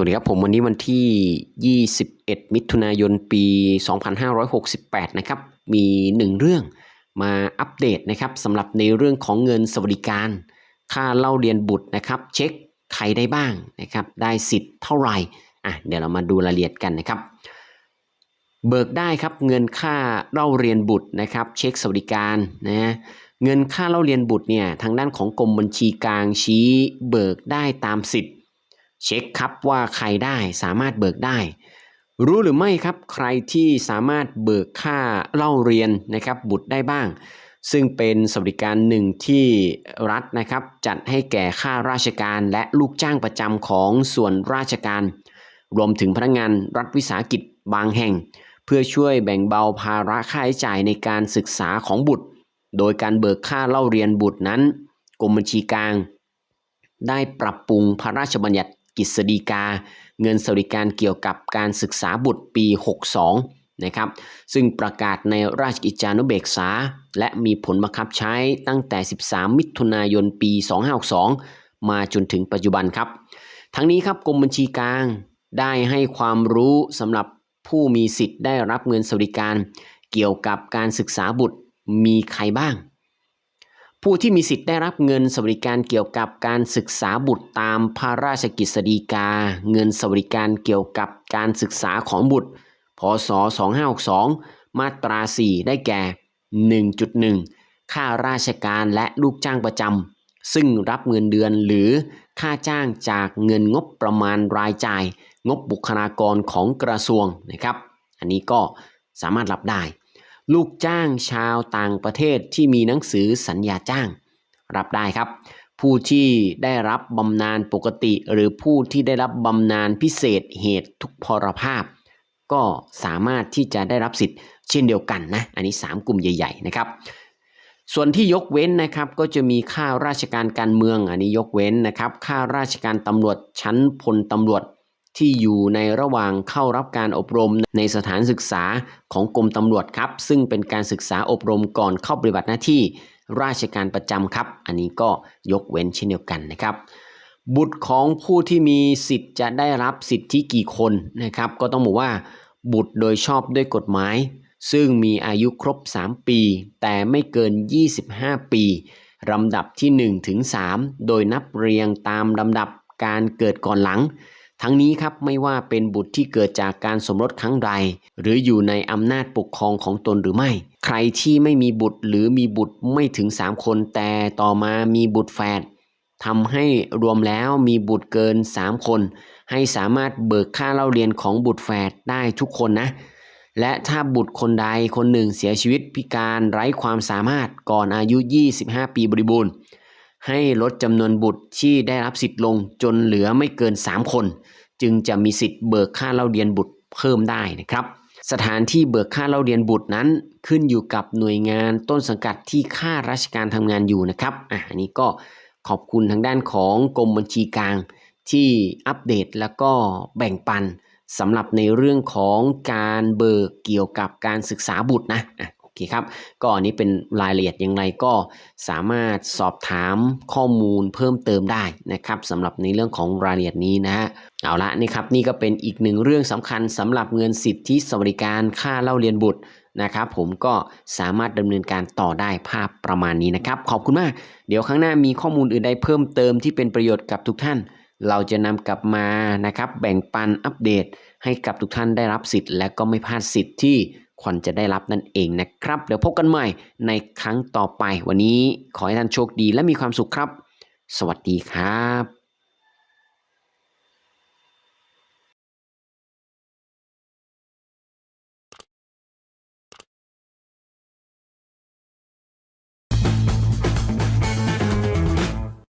วัสดีครับผมวันนี้วันที่ 21 มิถุนายนปี 2568 นะครับ มีหนึ่งเรื่องมาอัปเดตนะครับสำหรับในเรื่องของเงินสวัสดิการ ค่าเล่าเรียนบุตรนะครับ เช็คใครได้บ้างนะครับ ได้สิทธิ์เท่าไหร่อะเดี๋ยวเรามาดูรายละเอียดกันนะครับ เบิกได้ครับเงินค่าเล่าเรียนบุตรนะครับ เช็คสวัสดิการนะเงินค่าเล่าเรียนบุตรเนี่ยทางด้านของกรมบัญชีกลางชี้เบิกได้ตามสิทธิ์ เช็คครับว่าใครได้สามารถเบิกได้ รู้หรือไม่ครับใครที่สามารถเบิกค่าเล่าเรียนนะครับบุตรได้บ้าง ซึ่งเป็นสวัสดิการหนึ่งที่รัฐนะครับจัดให้แก่ข้าราชการและลูกจ้างประจำของส่วนราชการ รวมถึงพนักงานรัฐวิสาหกิจบางแห่ง เพื่อช่วยแบ่งเบาภาระค่าใช้จ่ายในการศึกษาของบุตร โดยการเบิกค่าเล่าเรียนบุตรนั้นกรมบัญชีกลางได้ปรับปรุงพระราชบัญญัติ กฤษฎีกา เงินสวัสดิการเกี่ยวกับการศึกษาบุตรปี 62 นะครับ ซึ่งประกาศในราชกิจจานุเบกษา และมีผลบังคับใช้ตั้งแต่ 13 มิถุนายนปี 2562 มาจนถึงปัจจุบันครับ ทั้งนี้ครับกรมบัญชีกลางได้ให้ความรู้สำหรับผู้มีสิทธิ์ได้รับเงินสวัสดิการ เกี่ยวกับการศึกษาบุตรมีใครบ้าง ผู้ที่มีสิทธิ์ได้รับเงินสวัสดิการเกี่ยวกับการศึกษาบุตรตามพระราชกฤษฎีกา เงินสวัสดิการเกี่ยวกับการศึกษาของบุตร พศ 2562 มาตรา 4 ได้แก่ 1.1 ค่าราชการและลูกจ้างประจำ ซึ่งรับเงินเดือนหรือค่าจ้างจากเงินงบประมาณรายจ่าย งบบุคลากรของกระทรวงนะครับ อันนี้ก็สามารถรับได้ ลูกจ้างชาวต่างประเทศที่มีหนังสือสัญญาจ้าง รับได้ครับ ผู้ที่ได้รับบำนาญปกติหรือผู้ที่ได้รับบำนาญพิเศษเหตุทุกพรภาพ ก็สามารถที่จะได้รับสิทธิ์เช่นเดียวกันนะอันนี้ 3 กลุ่มใหญ่ ๆ นะครับ ส่วนที่ยกเว้นนะครับก็จะมีค่าราชการการเมืองอันนี้ยกเว้นนะครับค่าราชการตำรวจชั้นพลตำรวจ ที่อยู่ในระหว่างเข้ารับการอบรมในสถานศึกษาของกรมตำรวจครับ ซึ่งเป็นการศึกษาอบรมก่อนเข้าปฏิบัติหน้าที่ราชการประจำครับ อันนี้ก็ยกเว้นเช่นเดียวกันนะครับ บุตรของผู้ที่มีสิทธิ์จะได้รับสิทธิกี่คนนะครับ ก็ต้องบอกว่า บุตรโดยชอบด้วยกฎหมาย ซึ่งมีอายุครบ 3 ปี แต่ไม่เกิน 25 ปีลำดับที่1ถึง3โดยนับเรียงตามลำดับการเกิดก่อนหลัง ทั้งนี้ครับไม่ว่าเป็นบุตรที่เกิดจากการสมรสครั้งใด หรืออยู่ในอำนาจปกครองของตนหรือไม่ ใครที่ไม่มีบุตรหรือมีบุตรไม่ถึง 3 คนแต่ต่อมามีบุตรแฝดทำให้รวมแล้วมีบุตรเกิน 3 คน ให้สามารถเบิกค่าเล่าเรียนของบุตรแฝดได้ทุกคนนะ และถ้าบุตรคนใดคนหนึ่งเสียชีวิตพิการไร้ความสามารถก่อนอายุ 25 ปีบริบูรณ์ ให้ลดจำนวนบุตรที่ได้รับสิทธิ์ลงจนเหลือไม่เกิน 3 คน จึงจะมีสิทธิ์เบิกค่าเล่าเรียนบุตรเพิ่มได้นะครับ สถานที่เบิกค่าเล่าเรียนบุตรนั้น ขึ้นอยู่กับหน่วยงานต้นสังกัดที่ข้าราชการทำงานอยู่นะครับอะอันนี้ก็ขอบคุณทางด้านของกรมบัญชีกลาง ที่อัปเดตแล้วก็แบ่งปันสำหรับในเรื่องของการเบิกเกี่ยวกับการศึกษาบุตรนะะ คครับก็อันนี้เป็นรายละเอียดอย่างไรก็สามารถสอบถามข้อมูลเพิ่มเติมได้นะครับสำหรับในเรื่องของรายละเอียดนี้นะฮะเอาละนี่ครับนี่ก็เป็นอีกหนึ่งเรื่องสำคัญสำหรับเงินสิทธิสวัสดิการค่าเล่าเรียนบุตรนะครับผมก็สามารถดำเนินการต่อได้ภาพประมาณนี้นะครับ ขอบคุณมาก เดี๋ยวครั้งหน้ามีข้อมูลอื่นใดเพิ่มเติมที่เป็นประโยชน์กับทุกท่าน เราจะนำกลับมานะครับแบ่งปันอัปเดตให้กับทุกท่านได้รับสิทธิ์ และก็ไม่พลาดสิทธิ์ที่ ควรจะได้รับนั่นเองนะครับ เดี๋ยวพบกันใหม่ในครั้งต่อไป วันนี้ขอให้ท่านโชคดีและมีความสุขครับ สวัสดีครับ